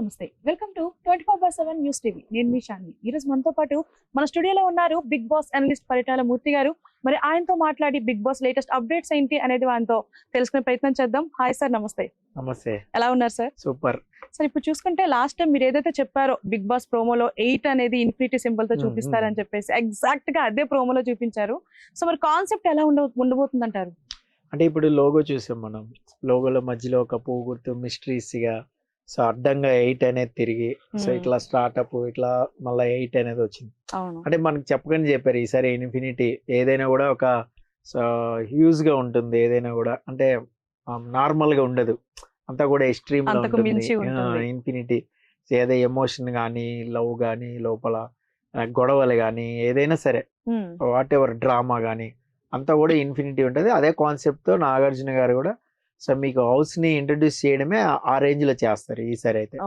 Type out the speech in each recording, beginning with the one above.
నమస్తే. Welcome to twenty four by seven news TV నేను మీ శాన్వి ఈ రోజు మనతో పాటు మన స్టూడియోలో ఉన్నారు Big Boss analyst Paritala Murthy garu. మరి ఆయనతో మాట్లాడి బిగ్ బాస్ లేటెస్ట్ అప్డేట్స్ ఏంటి అనేది ఆయనతో తెలుసుకునే ప్రయత్నం చేద్దాం. హాయ్ సార్ నమస్తే. నమస్తే. ఎలా ఉన్నారు సార్ సూపర్ సార్ ఇప్పుడు చూసుకుంటే లాస్ట్ టైం మీరు ఏదైతే చెప్పారో బిగ్ బాస్ ప్రోమోలో ఎయిట్ అనేది ఇన్ఫినిటీ సింబల్తో చూపిస్తారని చెప్పేసి ఎగ్జాక్ట్గా అదే ప్రోమోలో చూపించారు. సో మరి కాన్సెప్ట్ ఎలా ఉండ ఉండబోతుంది అంటారు అంటే ఇప్పుడు లోగో చూసాం మనం. లోగోలో మధ్యలో ఒక పువ్వు గుర్తు mysteries గా సో అడ్డంగా ఎయిట్ అనేది తిరిగి సో. ఇట్లా స్టార్ట్అప్ ఇట్లా మళ్ళీ ఎయిట్ అనేది వచ్చింది. అంటే మనకి చెప్పకని చెప్పారు ఈసారి ఇన్ఫినిటీ ఏదైనా కూడా ఒక సో హ్యూజ్గా ఉంటుంది ఏదైనా కూడా. అంటే నార్మల్గా ఉండదు. అంతా కూడా ఎక్స్ట్రీమ్. ఇన్ఫినిటీ. ఏదో ఎమోషన్ కానీ లవ్ కానీ లోపల గొడవలు కానీ ఏదైనా సరే. వాట్ ఎవర్ డ్రామా కానీ అంతా కూడా ఇన్ఫినిటీ ఉంటుంది. అదే కాన్సెప్ట్తో నాగార్జున గారు కూడా సో మీకు హౌస్ని ఇంట్రడ్యూస్ చేయడమే ఆ- ఆ రేంజ్లో చేస్తారు ఈసారి అయితే.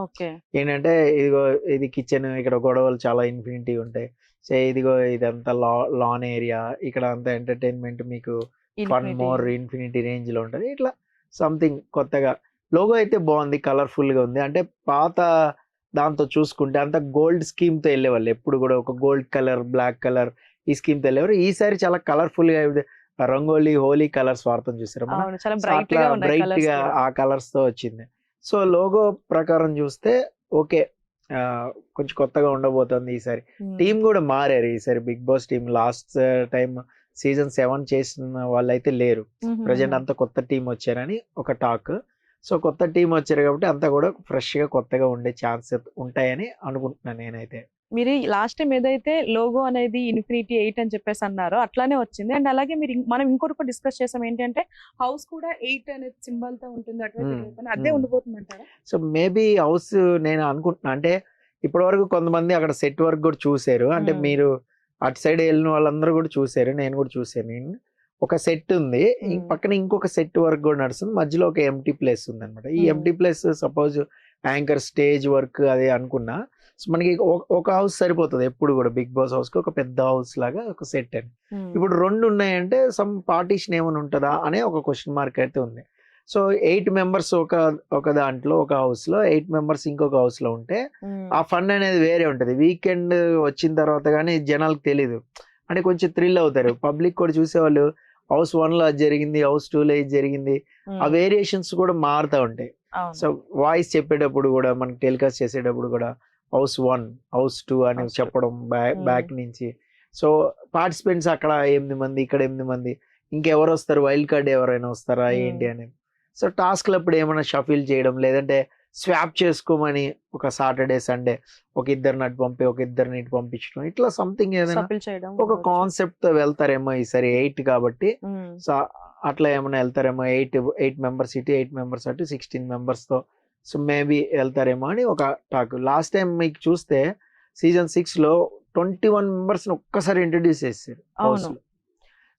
ఏంటంటే ఇదిగో ఇది కిచెన్ ఇక్కడ గొడవలు చాలా ఇన్ఫినిటీ ఉంటాయి. సో ఇదిగో ఇదంతా లా లాన్ ఏరియా ఇక్కడ అంతా ఎంటర్టైన్మెంట్ మీకు ఫన్. మోర్ ఇన్ఫినిటీ రేంజ్లో ఉంటుంది. ఇట్లా సంథింగ్ కొత్తగా. లోగో అయితే బాగుంది కలర్ఫుల్గా ఉంది. అంటే పాత దాంతో చూసుకుంటే అంత గోల్డ్ స్కీమ్తో వెళ్ళేవాళ్ళు. ఎప్పుడు కూడా ఒక గోల్డ్ కలర్ బ్లాక్ కలర్ ఈ స్కీమ్తో వెళ్ళేవారు. ఈసారి చాలా కలర్ఫుల్గా రంగోలీ హోలీ కలర్స్ వాడతాం చూసారు బ్రైట్గా. ఆ కలర్స్తో వచ్చింది. సో లోగో ప్రకారం చూస్తే ఓకే కొంచెం కొత్తగా ఉండబోతుంది ఈసారి. టీం కూడా మారారు ఈసారి. Bigg Boss team last time season seven చేసిన వాళ్ళైతే లేరు. Mhm. ప్రజెంట్ అంతా కొత్త టీం వచ్చారని ఒక టాక్. సో కొత్త టీం వచ్చారు కాబట్టి అంతా కూడా ఫ్రెష్గా కొత్తగా ఉండే ఛాన్స్ ఉంటాయని అనుకుంటున్నాను నేనైతే. మీరు లాస్ట్ టైం ఏదైతే లోగో అనేది ఇన్ఫినిటీ ఎయిట్ అని చెప్పేసి అన్నారో అట్లానే వచ్చింది. అండ్ అలాగే మీరు మనం ఇంకొకటి కూడా డిస్కస్ చేసాం ఏంటంటే హౌస్ కూడా ఎయిట్ అనేది సింబల్తో ఉంటుంది అని అదే. ఉండిపోతుంది అంటారా సో మేబీ హౌస్ నేను అనుకుంటున్నా అంటే ఇప్పటి వరకు కొంతమంది అక్కడ సెట్ వర్క్ కూడా చూసారు. అంటే. మీరు అటు సైడ్ వెళ్ళిన వాళ్ళందరూ కూడా చూసారు నేను కూడా చూసాను. ఒక సెట్ ఉంది. పక్కన ఇంకొక సెట్ వర్క్ కూడా నడుస్తుంది. మధ్యలో ఒక ఎంటీ ప్లేస్ ఉంది అనమాట ఈ. Empty place suppose anchor stage work అది అనుకున్నా. సో మనకి ఒక- హౌస్ సరిపోతుంది ఎప్పుడు కూడా బిగ్ బాస్ హౌస్కి ఒక పెద్ద హౌస్ లాగా ఒక సెట్ అని. ఇప్పుడు రెండు ఉన్నాయంటే సమ్ పార్టీషన్ ఏమైనా ఉంటుందా అనే ఒక క్వశ్చన్ మార్క్ అయితే ఉంది సో ఎయిట్ మెంబర్స్ ఒక ఒక దాంట్లో ఒక హౌస్లో ఎయిట్ మెంబర్స్ ఇంకొక హౌస్లో ఉంటే. ఆ ఫన్ అనేది వేరే ఉంటది వీకెండ్ వచ్చిన తర్వాత కానీ జనాలకు తెలీదు అంటే కొంచెం థ్రిల్ అవుతారు పబ్లిక్ కూడా చూసేవాళ్ళు హౌస్ వన్లో అది జరిగింది హౌస్ టూ లో ఇది జరిగింది. ఆ వేరియేషన్స్ కూడా మారుతూ ఉంటాయి. సో వాయిస్ చెప్పేటప్పుడు కూడా మనకి టెలికాస్ట్ చేసేటప్పుడు కూడా హౌస్ వన్ హౌస్ టూ అని. చెప్పడం బ్యాక్. బ్యాక్ నుంచి సో పార్టిసిపెంట్స్ అక్కడ ఎనిమిది మంది ఇక్కడ ఎనిమిది మంది ఇంకెవరు వస్తారు వైల్డ్ కార్డ్ ఎవరైనా వస్తారా. ఏంటి అని సో టాస్క్లు అప్పుడు ఏమైనా షఫిల్ చేయడం లేదంటే స్వాప్ చేసుకోమని ఒక సాటర్డే సండే ఒక ఇద్దరిని అటు పంపి ఒక ఇద్దరిని ఇటు పంపించడం ఇట్లా సంథింగ్ ఏదైనా ఒక. కాన్సెప్ట్తో వెళ్తారేమో ఈసారి ఎయిట్ కాబట్టి. సో అట్లా ఏమైనా వెళ్తారేమో ఎయిట్ ఎయిట్ మెంబర్స్ ఇటు ఎయిట్ మెంబర్స్ అటు సిక్స్టీన్ మెంబర్స్తో సో మేబీ వెళ్తారేమో అని ఒక టాక్ లాస్ట్ టైం మీకు చూస్తే సీజన్ సిక్స్లో ట్వంటీ వన్ మెంబర్స్ ఒక్కసారి ఇంట్రడ్యూస్ చేశారు హౌస్ అవును. లో.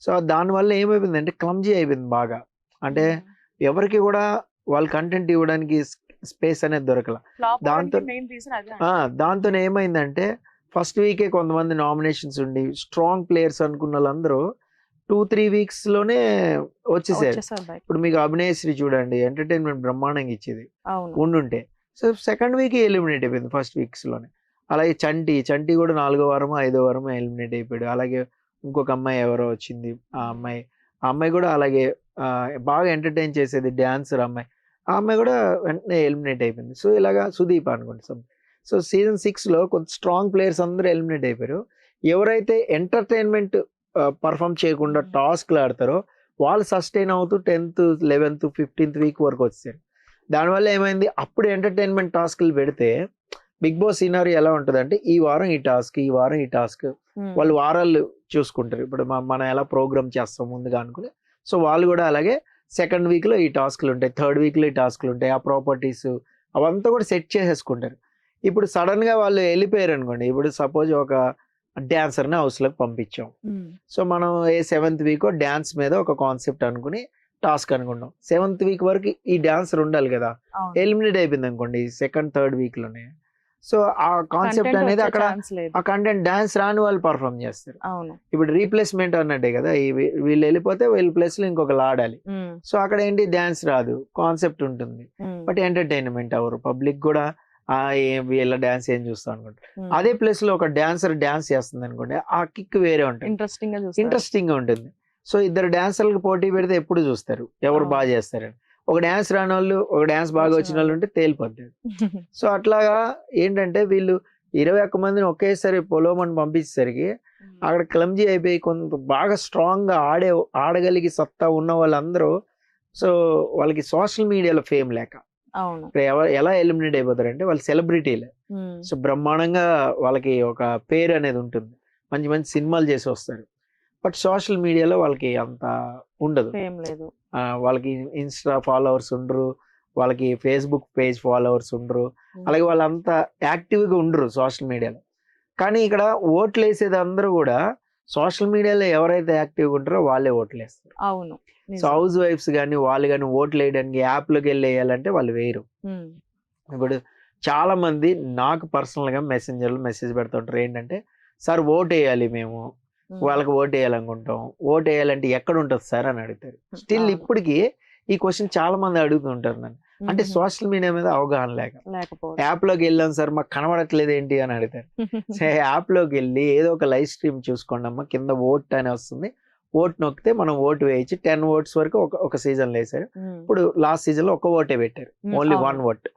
సో దానివల్ల ఏమైపోయింది అంటే క్లమ్జీ అయిపోయింది బాగా. అంటే ఎవరికి కూడా వాళ్ళ కంటెంట్ ఇవ్వడానికి స్పేస్ అనేది దొరకల. దాంతో- దాంతో ఏమైందంటే ఫస్ట్ వీకే కొంతమంది నామినేషన్స్ ఉండి స్ట్రాంగ్ ప్లేయర్స్ అనుకున్న వాళ్ళందరూ టూ త్రీ వీక్స్లోనే వచ్చేసారు. ఇప్పుడు మీకు అభినయశ్రీ చూడండి ఎంటర్టైన్మెంట్ బ్రహ్మాండంగా ఇచ్చేది. ఉండుంటే. సో సెకండ్ వీక్ ఎలిమినేట్ అయిపోయింది ఫస్ట్ వీక్స్లోనే అలాగే చంటి చంటి కూడా నాలుగో వారం ఐదో వారం ఎలిమినేట్ అయిపోయాడు. అలాగే ఇంకొక అమ్మాయి ఎవరో వచ్చింది ఆ అమ్మాయి. ఆ అమ్మాయి కూడా అలాగే బాగా ఎంటర్టైన్ చేసేది డాన్సర్ అమ్మాయి. ఆ అమ్మాయి కూడా వెంటనే ఎలిమినేట్ అయిపోయింది. సో ఇలాగా సుదీప్ అనుకోండి some. సో సీజన్ సిక్స్లో కొంత స్ట్రాంగ్ ప్లేయర్స్ అందరూ ఎలిమినేట్ అయిపోయారు. ఎవరైతే ఎంటర్టైన్మెంట్ పర్ఫామ్ చేయకుండా Hmm. టాస్క్లు ఆడతారో వాళ్ళు సస్టైన్ అవుతూ టెన్త్ లెవెన్త్ ఫిఫ్టీన్త్ వీక్ వరకు వచ్చారు దానివల్ల ఏమైంది? అప్పుడు ఎంటర్టైన్మెంట్ టాస్క్లు పెడితే బిగ్ బాస్ సీనరీ ఎలా ఉంటుంది అంటే ఈ వారం ఈ టాస్క్ ఈ వారం ఈ టాస్క్ Hmm. వాళ్ళు వారాలు చూసుకుంటారు. ఇప్పుడు మనం ఎలా ప్రోగ్రామ్ చేస్తాం ముందుగా అనుకుని. సో వాళ్ళు కూడా అలాగే సెకండ్ వీక్లో ఈ టాస్క్లు ఉంటాయి. థర్డ్ వీక్లో ఈ టాస్క్లు ఉంటాయి. ఆ ప్రాపర్టీస్ అవంతా కూడా సెట్ చేసేసుకుంటారు. ఇప్పుడు సడన్గా వాళ్ళు వెళ్ళిపోయారు అనుకోండి ఇప్పుడు సపోజ్ ఒక డ్యాన్సర్ని హౌస్లోకి పంపించాం. సో మనం ఏ సెవెంత్ వీక్ డ్యాన్స్ మీద ఒక కాన్సెప్ట్ అనుకుని టాస్క్ అనుకున్నాం సెవెంత్ వీక్ వరకు ఈ డాన్సర్ ఉండాలి కదా. ఎలిమినేట్ అయిపోయింది అనుకోండి సెకండ్ థర్డ్ వీక్లోనే సో ఆ కాన్సెప్ట్ అనేది అక్కడ. ఆ కంటెంట్ డాన్స్ రాని వాళ్ళు పర్ఫామ్ చేస్తారు ఇప్పుడు రీప్లేస్మెంట్ అన్నట్టే కదా వీళ్ళు వెళ్ళిపోతే వీళ్ళ ప్లేస్లో ఇంకొకరు ఆడాలి. సో అక్కడ ఏంటి డాన్స్ రాదు కాన్సెప్ట్ ఉంటుంది. బట్ ఎంటర్టైన్మెంట్ అవరు పబ్లిక్ కూడా ఆ ఏం వీళ్ళ డాన్స్ ఏం చూస్తాం అనుకుంటా. ఉమ్. అదే ప్లేస్లో ఒక డాన్సర్ డాన్స్ చేస్తుంది అనుకోండి ఆ కిక్ వేరే ఉంటుంది. ఇంట్రెస్టింగ్గా ఇంట్రెస్టింగ్గా ఉంటుంది. సో ఇద్దరు డాన్సర్లకు పోటీ పెడితే ఎప్పుడు చూస్తారు? ఎవరు. బాగా చేస్తారని ఒక డాన్స్ రాని వాళ్ళు ఒక డాన్స్ బాగా వచ్చిన వాళ్ళు ఉంటే తేలిపోద్ది. సో అట్లాగా ఏంటంటే వీళ్ళు ఇరవై ఒక్క మందిని ఒకేసారి పొలోమని పంపించేసరికి అక్కడ క్లమ్జీ అయిపోయి కొంత బాగా స్ట్రాంగ్గా ఆడే ఆడగలిగి సత్తా ఉన్న వాళ్ళందరూ సో వాళ్ళకి సోషల్ మీడియాలో ఫేమ్ లేక అవును. ఇప్పుడు ఎవ- ఎలా ఎలిమినేట్ అయిపోతారంటే వాళ్ళు సెలబ్రిటీలే. సో బ్రహ్మాండంగా వాళ్ళకి ఒక పేరు అనేది ఉంటుంది. మంచి మంచి సినిమాలు చేసి వస్తారు. బట్ సోషల్ మీడియాలో వాళ్ళకి అంత ఉండదు. వాళ్ళకి ఇన్స్టా ఫాలోవర్స్ ఉండరు. వాళ్ళకి ఫేస్బుక్ పేజ్ ఫాలోవర్స్ ఉండరు. అలాగే వాళ్ళంతా యాక్టివ్గా ఉండరు సోషల్ మీడియాలో. కానీ ఇక్కడ ఓట్లు వేసేది అందరూ కూడా సోషల్ మీడియాలో ఎవరైతే యాక్టివ్గా ఉంటారో వాళ్ళే ఓట్లు వేస్తారు అవును. సో. హౌస్ వైఫ్స్ కానీ వాళ్ళు కానీ ఓట్లు వేయడానికి యాప్లోకి వెళ్ళి వేయాలంటే వాళ్ళు వేయరు. ఇప్పుడు చాలా మంది నాకు పర్సనల్గా మెసెంజర్లు మెసేజ్ పెడుతుంటారు ఏంటంటే సార్ ఓట్ వేయాలి మేము. వాళ్ళకి ఓట్ వేయాలనుకుంటాం. ఓట్ వేయాలంటే ఎక్కడ ఉంటుంది సార్? అని అడుగుతారు. స్టిల్. ఇప్పటికి ఈ క్వశ్చన్ చాలా మంది అడుగుతుంటారు నన్ను. అంటే. సోషల్ మీడియా మీద అవగాహన లేక. లేకపోతే యాప్లోకి వెళ్ళాం సార్ మాకు కనబడట్లేదు ఏంటి అని అడుగుతారు. యాప్లోకి వెళ్ళి ఏదో ఒక లైవ్ స్ట్రీమ్ చూసుకోండి అమ్మా కింద ఓట్ అని వస్తుంది. ఓట్ నొక్కితే మనం ఓటు వేయచ్చు. టెన్ ఓట్స్ వరకు ఒక ఒక సీజన్ వేసారు. ఇప్పుడు లాస్ట్ సీజన్లో ఒక ఓటే పెట్టారు. Only. One vote.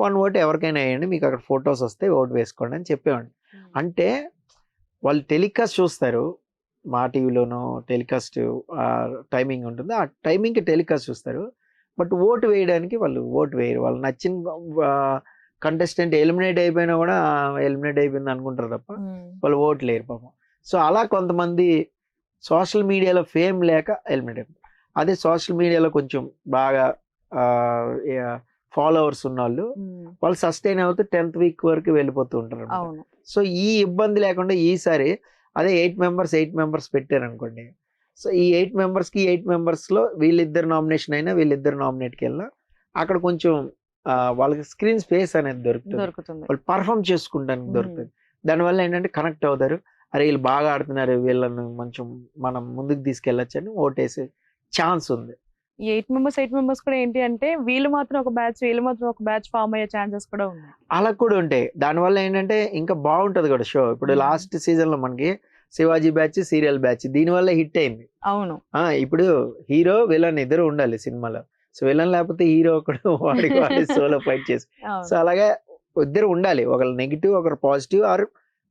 One vote ఎవరికైనా వేయండి మీకు అక్కడ ఫొటోస్ వస్తే ఓటు వేసుకోండి అని చెప్పేవాడిని. అంటే వాళ్ళు టెలికాస్ట్ చూస్తారు. మా టీవీలోనూ టెలికాస్ట్ టైమింగ్ ఉంటుంది. ఆ టైమింగ్కి టెలికాస్ట్ చూస్తారు. బట్ ఓటు వేయడానికి వాళ్ళు ఓటు వేయరు. వాళ్ళు నచ్చిన కంటెస్టెంట్ ఎలిమినేట్ అయిపోయినా కూడా ఎలిమినేట్ అయిపోయింది అనుకుంటారు తప్ప. వాళ్ళు ఓట్లు లేరు పాపం. సో అలా కొంతమంది సోషల్ మీడియాలో ఫేమ్ లేక ఎలిమినేట్ అయిపోయింది అదే సోషల్ మీడియాలో కొంచెం బాగా ఫాలోవర్స్ ఉన్న వాళ్ళు సస్టైన్ అవుతూ టెన్త్ వీక్ వరకు వెళ్ళిపోతూ ఉంటారు సో ఈ ఇబ్బంది లేకుండా ఈసారి అదే ఎయిట్ మెంబర్స్ ఎయిట్ మెంబర్స్ పెట్టారు అనుకోండి సో ఈ ఎయిట్ మెంబర్స్కి ఎయిట్ మెంబర్స్లో వీళ్ళిద్దరు నామినేషన్ అయినా వీళ్ళిద్దరు నామినేట్కి వెళ్ళినా అక్కడ కొంచెం వాళ్ళకి స్క్రీన్ స్పేస్ అనేది దొరుకుతుంది. వాళ్ళు పర్ఫామ్ చేసుకుంటానికి. దొరుకుతుంది. దానివల్ల ఏంటంటే కనెక్ట్ అవుతారు. అరే వీళ్ళు బాగా ఆడుతున్నారు వీళ్ళని కొంచెం మనం ముందుకు తీసుకెళ్ళచ్చు అని ఓటేసే ఛాన్స్ ఉంది. ఎయిట్ మెంబర్స్ ఎయిట్ మెంబర్స్ కూడా ఏంటి అంటే వీళ్ళు మాత్రం ఒక బ్యాచ్ వీళ్ళు మాత్రం ఒక బ్యాచ్ ఫామ్ అయ్యే ఛాన్సెస్ కూడా ఉన్నాయి. అలా కూడా ఉంటాయి. దానివల్ల ఏంటంటే ఇంకా బాగుంటది కూడా షో. ఇప్పుడు. లాస్ట్ సీజన్లో మనకి శివాజీ బ్యాచ్ సీరియల్ బ్యాచ్ దీనివల్ల హిట్ అయింది. అవును. ఆ ఇప్పుడు హీరో విలన్ ఇద్దరు ఉండాలి సినిమాలో. సో విలన్ లేకపోతే హీరో ఒకడు వాడికి వాడి సోలో ఫైట్ చేసి. సో అలాగే ఇద్దరు ఉండాలి. ఒకరు నెగిటివ్ ఒకరు పాజిటివ్ ఆర్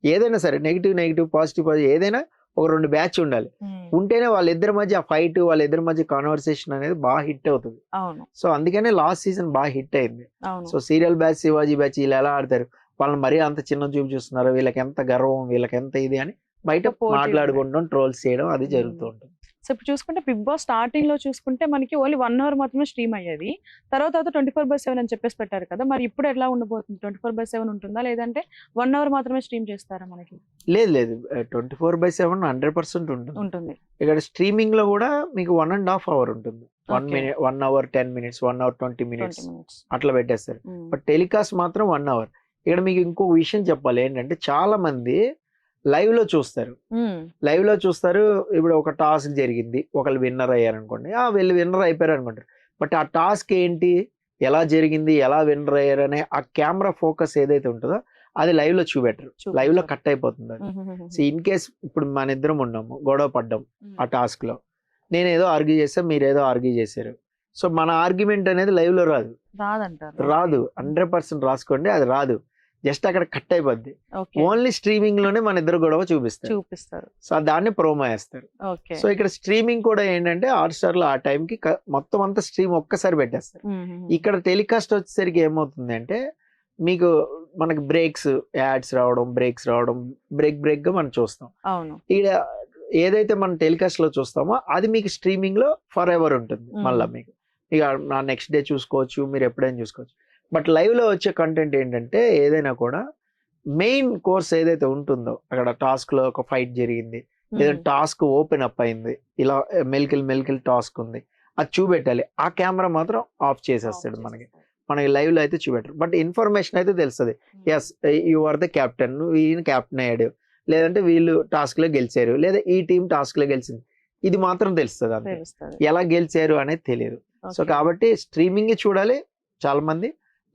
ఏదైనా సరే నెగిటివ్ నెగిటివ్ పాజిటివ్ పాజిటివ్ ఏదైనా ఒక రెండు బ్యాచ్ ఉండాలి. ఉమ్. ఉంటేనే వాళ్ళిద్దరి మధ్య ఫైట్ వాళ్ళిద్దరి మధ్య కాన్వర్సేషన్ అనేది బాగా హిట్ అవుతుంది. సో అందుకనే లాస్ట్ సీజన్ బాగా హిట్ అయింది. So serial batch Shivaji batch వీళ్ళు ఎలా ఆడతారు? వాళ్ళని మరీ అంత చిన్న చూపు చూస్తున్నారు? వీళ్ళకి ఎంత గర్వం? వీళ్ళకి ఎంత ఇది అని బయట. మాట్లాడుకుంటాం ట్రోల్స్ చేయడం అది. జరుగుతూ ఉంటుంది. సో ఇప్పుడు చూసుకుంటే బిగ్ బాస్ స్టార్టింగ్లో చూసుకుంటే మనకి ఓన్లీ వన్ అవర్ మాత్రమే స్ట్రీమ్ అయ్యేది. తర్వాత తర్వాత ట్వంటీ ఫోర్ బై సెవెన్ అని చెప్పేసి పెట్టారు కదా మరి ఇప్పుడు ఎట్లా ఉండబోతుంది? ట్వంటీ ఫోర్ బై సెవెన్ ఉంటుందా? లేదంటే వన్ అవర్ మాత్రమే స్ట్రీమ్ చేస్తారా మనకి? లేదు లేదు. Twenty four by seven hundred percent ఉంటుంది. ఉంటుంది. ఇక్కడ స్ట్రీమింగ్లో కూడా మీకు వన్ అండ్ హాఫ్ అవర్ ఉంటుంది. One. Minute one hour ten minutes one hour twenty minutes twenty minutes అట్లా పెట్టేస్తారు. బట్ టెలికాస్ట్ మాత్రం వన్ అవర్ ఇక్కడ మీకు ఇంకో విషయం చెప్పాలి. ఏంటంటే చాలా మంది లైవ్లో చూస్తారు. లైవ్లో చూస్తారు ఇప్పుడు ఒక టాస్క్ జరిగింది ఒకళ్ళు విన్నర్ అయ్యారు అనుకోండి ఆ వీళ్ళు విన్నర్ అయిపోయారు అనుకుంటారు బట్ ఆ టాస్క్ ఏంటి ఎలా జరిగింది ఎలా విన్నర్ అయ్యారు అనే ఆ కెమెరా ఫోకస్ ఏదైతే ఉంటుందో అది లైవ్లో చూపెట్టరు. లైవ్లో కట్ అయిపోతుంది అది. సో ఇన్ కేస్ ఇప్పుడు మన ఇద్దరం ఉన్నాము గొడవ పడ్డాం ఆ టాస్క్లో. నేను ఏదో ఆర్గ్యూ చేస్తే మీరు ఏదో ఆర్గ్యూ చేశారు. సో మన ఆర్గ్యుమెంట్ అనేది లైవ్లో రాదు. రాదు. హండ్రెడ్ పర్సెంట్ రాసుకోండి అది రాదు. జస్ట్ అక్కడ కట్ అయిపోద్ది. ఓన్లీ స్ట్రీమింగ్లోనే మన ఇద్దరు గొడవ చూపిస్తారు. చూపిస్తారు. సో దాన్ని ప్రోమో వేస్తారు సో ఇక్కడ స్ట్రీమింగ్ కూడా ఏంటంటే హాట్ స్టార్లో ఆ time కి మొత్తం అంతా స్ట్రీమ్ ఒక్కసారి పెట్టేస్తారు. ఇక్కడ టెలికాస్ట్ వచ్చేసరికి ఏమవుతుంది అంటే మీకు మనకి బ్రేక్స్ యాడ్స్ రావడం బ్రేక్స్ రావడం బ్రేక్ బ్రేక్గా మనం చూస్తాం. అవును. ఇక్కడ ఏదైతే మనం టెలికాస్ట్లో చూస్తామో అది మీకు స్ట్రీమింగ్లో ఫర్ ఎవర్ ఉంటుంది. మళ్ళీ మీకు. ఇక నా నెక్స్ట్ డే చూసుకోవచ్చు మీరు ఎప్పుడైనా చూసుకోవచ్చు. బట్ లైవ్లో వచ్చే కంటెంట్ ఏంటంటే ఏదైనా కూడా మెయిన్ కోర్స్ ఏదైతే ఉంటుందో అక్కడ టాస్క్లో ఒక ఫైట్ జరిగింది లేదా టాస్క్ ఓపెన్ అప్ అయింది ఇలా మెల్కిల్ మెల్కిల్ టాస్క్ ఉంది అది చూపెట్టాలి ఆ కెమెరా మాత్రం ఆఫ్ చేసేస్తాడు మనకి. మనకి లైవ్లో అయితే చూపెట్టరు. బట్ ఇన్ఫర్మేషన్ అయితే తెలుస్తుంది. Yes you are the captain ఈయన కెప్టెన్ అయ్యాడు. లేదంటే వీళ్ళు టాస్క్లో గెలిచారు లేదా ఈ టీం టాస్క్లో గెలిచింది. ఇది మాత్రం తెలుస్తుంది అంతే. ఎలా గెలిచారు అనేది తెలియదు సో. కాబట్టి స్ట్రీమింగ్ చూడాలి చాలా మంది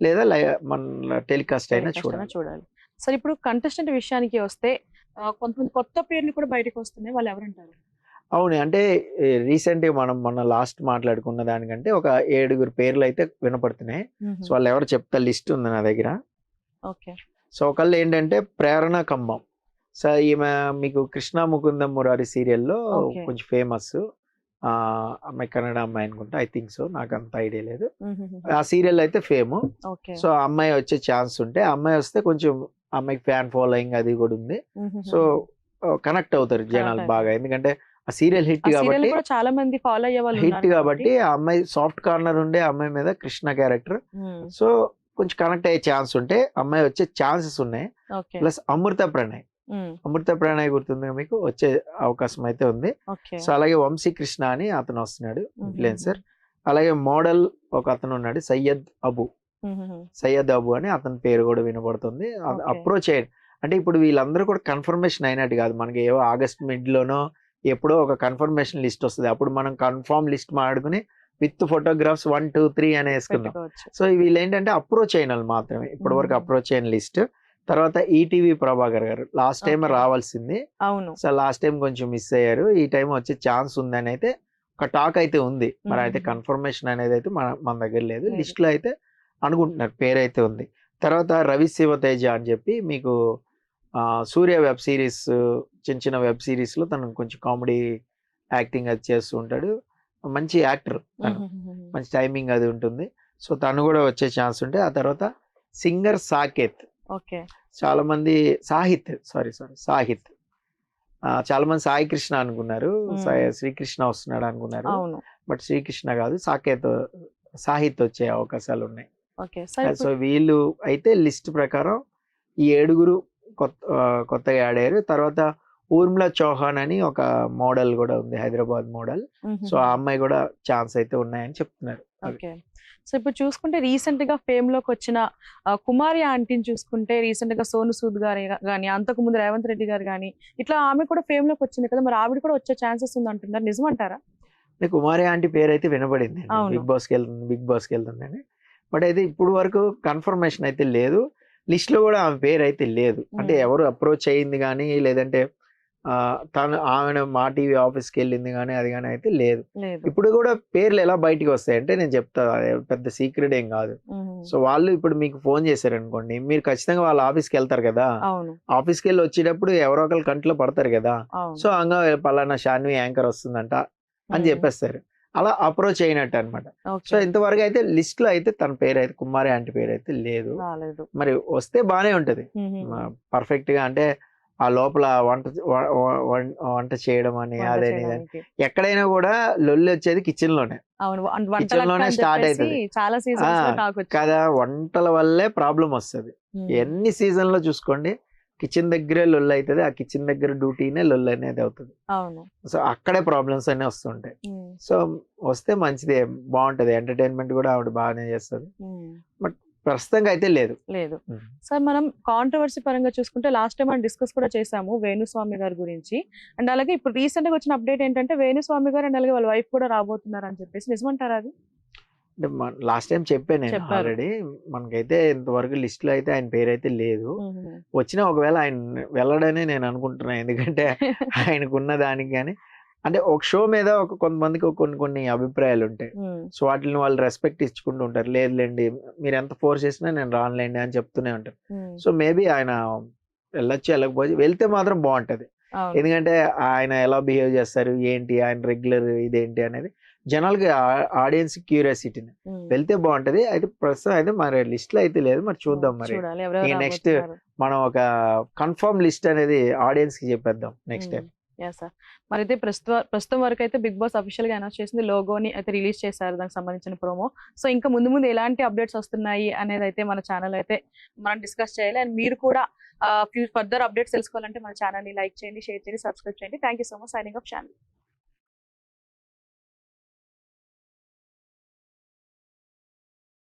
లేదా మన టెలికాస్ట్ అయినా చూడాలి. చూడాలి. సరే ఇప్పుడు కంటెస్టెంట్ విషయానికి వస్తే కొంతమంది కొత్త పేర్లు కూడా బయటకు వస్తున్నాయి. వాళ్ళు ఎవరంటారు? అవును అంటే రీసెంట్గా మనం మొన్న లాస్ట్ మాట్లాడుకున్న దానికంటే ఒక ఏడుగురు పేర్లు అయితే వినపడుతున్నాయి. సో వాళ్ళు ఎవరు చెప్తా లిస్ట్ ఉంది నా దగ్గర. ఓకే. సో ఒకళ్ళు ఏంటంటే ప్రేరణ కంబం. సో ఈమె మీకు కృష్ణ ముకుందం మురారి సీరియల్లో. కొంచెం ఫేమస్ అమ్మాయి కన్నడ అమ్మాయి అనుకుంటా. ఐ థింక్ సో నాకు అంత ఐడియా లేదు. ఆ సీరియల్ అయితే ఫేమ్. సో అమ్మాయి వచ్చే ఛాన్స్ ఉంటే అమ్మాయి వస్తే కొంచెం అమ్మాయికి ఫ్యాన్ ఫాలోయింగ్ అది కూడా ఉంది. సో కనెక్ట్ అవుతారు జనాలు. బాగా. ఎందుకంటే ఆ సీరియల్ హిట్ కాబట్టి చాలా మంది ఫాలో అయ్యే వాళ్ళు హిట్ కాబట్టి ఆ అమ్మాయి సాఫ్ట్ కార్నర్ ఉండే అమ్మాయి మీద కృష్ణ క్యారెక్టర్. సో కొంచెం కనెక్ట్ అయ్యే ఛాన్స్ ఉంటే అమ్మాయి వచ్చే ఛాన్సెస్ ఉన్నాయి. ప్లస్ అమృత ప్రణయ్. అమృత ప్రణయ్ గుర్తుంది మీకు? వచ్చే అవకాశం అయితే ఉంది సో అలాగే వంశీ కృష్ణ అని అతను వస్తున్నాడు ఇన్ఫ్లుయెన్సర్. అలాగే మోడల్ ఒక అతను ఉన్నాడు సయ్యద్ అబు. సయ్యద్ అబు అని అతని పేరు కూడా వినబడుతుంది. అప్రోచ్ అయ్యాడు. అంటే ఇప్పుడు వీళ్ళందరూ కూడా కన్ఫర్మేషన్ అయినట్టు కాదు. మనకి ఏవో ఆగస్ట్ మిడ్ లోనో ఎప్పుడో ఒక కన్ఫర్మేషన్ లిస్ట్ వస్తుంది. అప్పుడు మనం confirm list మాడుకుని with photographs one two three అని వేసుకుందాం సో వీళ్ళు ఏంటంటే అప్రోచ్ అయిన వాళ్ళు మాత్రమే. ఇప్పటి వరకు. అప్రోచ్ అయిన లిస్ట్. తర్వాత ఈటీవీ ప్రభాకర్ గారు లాస్ట్ టైం. రావాల్సింది. అవును. సో లాస్ట్ టైం కొంచెం మిస్ అయ్యారు. ఈ టైం వచ్చే ఛాన్స్ ఉందని అయితే ఒక టాక్ అయితే ఉంది. మరి అయితే. కన్ఫర్మేషన్ అనేది అయితే మన మన దగ్గర లేదు. లిస్ట్లో అయితే అనుకుంటున్నారు. పేరు అయితే ఉంది. తర్వాత రవి శివతేజ అని చెప్పి మీకు సూర్య వెబ్ సిరీస్ చిన్న చిన్న వెబ్ సిరీస్లో తను కొంచెం కామెడీ యాక్టింగ్ అది చేస్తూ ఉంటాడు. మంచి యాక్టర్ తను. మంచి టైమింగ్ అది ఉంటుంది. సో తను కూడా వచ్చే ఛాన్స్ ఉంటే ఆ తర్వాత సింగర్ సాకేత్ ఓకే. చాలా మంది సాహిత్ సారీ సారీ సాహిత్. చాలా మంది సాయి కృష్ణ అనుకున్నారు. శ్రీకృష్ణ వస్తున్నాడు అనుకున్నారు. బట్ శ్రీకృష్ణ కాదు సాకేత్ సాహిత్ వచ్చే అవకాశాలు ఉన్నాయి. సో వీళ్ళు అయితే లిస్ట్ ప్రకారం ఈ ఏడుగురు కొత్త కొత్తగా అయ్యారు. తర్వాత ఊర్మిళ చౌహాన్ అని ఒక మోడల్ కూడా ఉంది హైదరాబాద్ మోడల్. సో ఆ అమ్మాయి కూడా ఛాన్స్ అయితే ఉన్నాయని చెప్తున్నారు. సో ఇప్పుడు చూసుకుంటే రీసెంట్గా ఫేమ్లోకి వచ్చిన కుమారి ఆంటీని చూసుకుంటే రీసెంట్గా సోను సూద్ గారు కానీ అంతకు ముందు రేవంత్ రెడ్డి గారు కానీ ఇట్లా ఆమె కూడా ఫేమ్లోకి వచ్చింది కదా మరి ఆవిడ కూడా వచ్చే ఛాన్సెస్ ఉంది అంటున్నారు నిజమంటారా కుమారి ఆంటీ పేరు అయితే వినబడింది. బిగ్ బాస్కి వెళ్తుంది బిగ్ బాస్కి వెళ్తుందని. బట్ అయితే ఇప్పుడు వరకు కన్ఫర్మేషన్ అయితే లేదు. లిస్ట్లో కూడా ఆమె పేరు అయితే లేదు. అంటే. ఎవరు అప్రోచ్ అయ్యింది కానీ లేదంటే తను ఆమె మా టీవీ ఆఫీస్కి వెళ్ళింది కానీ అది కానీ అయితే లేదు. ఇప్పుడు కూడా పేర్లు ఎలా బయటికి వస్తాయి అంటే నేను చెప్తా అదే పెద్ద సీక్రెట్ ఏం కాదు. సో వాళ్ళు ఇప్పుడు మీకు ఫోన్ చేశారు అనుకోండి మీరు ఖచ్చితంగా వాళ్ళ ఆఫీస్కి వెళ్తారు కదా? ఆఫీస్కి వెళ్ళి వచ్చేటప్పుడు ఎవరో ఒకరు కంట్లో పడతారు కదా? సో అంగా పలానా షాన్వి యాంకర్ వస్తుందంట అని చెప్పేస్తారు. అలా అప్రోచ్ అయినట్టు అనమాట. సో ఇంతవరకు అయితే లిస్ట్లో అయితే తన పేరు అయితే కుమారి ఆంటీ పేరు అయితే లేదు. మరి వస్తే బానే ఉంటది. పర్ఫెక్ట్గా అంటే ఆ లోపల వంట వంట చేయడం అని అదే. ఎక్కడైనా కూడా లొల్లి వచ్చేది కిచెన్లోనే Kitchen లోనే చెప్పేసి అవుతది. కదా వంటల వల్లే ప్రాబ్లం వస్తుంది. ఎన్ని సీజన్లో చూసుకోండి కిచెన్ దగ్గరే లొల్లి అవుతుంది ఆ కిచెన్ దగ్గర డ్యూటీనే లొల్లి అనేది అవుతుంది. సో అక్కడే ప్రాబ్లమ్స్ అన్నీ వస్తుంటాయి. సో వస్తే మంచిదే బాగుంటది. ఎంటర్టైన్మెంట్ కూడా ఆవిడ బాగానే చేస్తుంది. ఉమ్, ప్రస్తుతంగా అయితే లేదు. లేదు సార్ మనం కాంట్రవర్సీ పరంగా చూసుకుంటే లాస్ట్ టైం మనం డిస్కస్ కూడా చేసాము వేణుస్వామి గారి గురించి. అండ్ అలాగే ఇప్పుడు రీసెంట్గా వచ్చిన అప్డేట్ ఏంటంటే వేణుస్వామి గారు అండ్ అలాగే వాళ్ళ వైఫ్ కూడా రాబోతున్నారు అని చెప్పేసి. నిజమంటారా అది? అంటే లాస్ట్ టైం చెప్పాను నేను. ఆల్రెడీ మనకైతే ఇంతవరకు లిస్ట్లో అయితే ఆయన పేరు అయితే లేదు వచ్చినా ఒకవేళ ఆయన వెళ్ళడనే నేను అనుకుంటున్నాను ఎందుకంటే ఆయనకున్న దానికి కానీ అంటే ఒక షో మీద ఒక కొంతమందికి కొన్ని కొన్ని అభిప్రాయాలు ఉంటాయి సో వాటిని వాళ్ళు రెస్పెక్ట్ ఇచ్చుకుంటూ ఉంటారు. లేదులేండి మీరు ఎంత ఫోర్స్ చేసినా నేను రానులేండి అని చెప్తూనే ఉంటారు. సో మేబీ ఆయన వెళ్ళొచ్చు వెళ్ళకపోతే వెళ్తే మాత్రం బాగుంటది. ఎందుకంటే ఆయన ఎలా బిహేవ్ చేస్తారు ఏంటి ఆయన రెగ్యులర్ ఇదేంటి అనేది జనాలకి ఆడియన్స్ క్యూరియాసిటీని. వెళ్తే బాగుంటది అయితే ప్రస్తుతం అయితే మరి లిస్ట్లో అయితే లేదు. మరి చూద్దాం మరి. రాబోతున్నారు. మనం ఒక కన్ఫర్మ్ లిస్ట్ అనేది ఆడియన్స్కి చెప్పేద్దాం నెక్స్ట్ టైం. యా సార్ మరి అయితే ప్రస్తుతం ప్రస్తుతం వరకు అయితే బిగ్ బాస్ అఫీషియల్గా అనౌన్స్ చేసింది లోగోని అయితే రిలీజ్ చేశారు దానికి సంబంధించిన ప్రోమో. సో ఇంకా ముందు ముందు ఎలాంటి అప్డేట్స్ వస్తున్నాయి అనేది అయితే మన ఛానల్ అయితే మనం డిస్కస్ చేయాలి. అండ్ మీరు కూడా ఫ్యూ ఫర్దర్ అప్డేట్స్ తెలుసుకోవాలంటే మన ఛానల్ని లైక్ చేయండి షేర్ చేయండి సబ్స్క్రైబ్ చేయండి. Thank you so much. Signing off channel.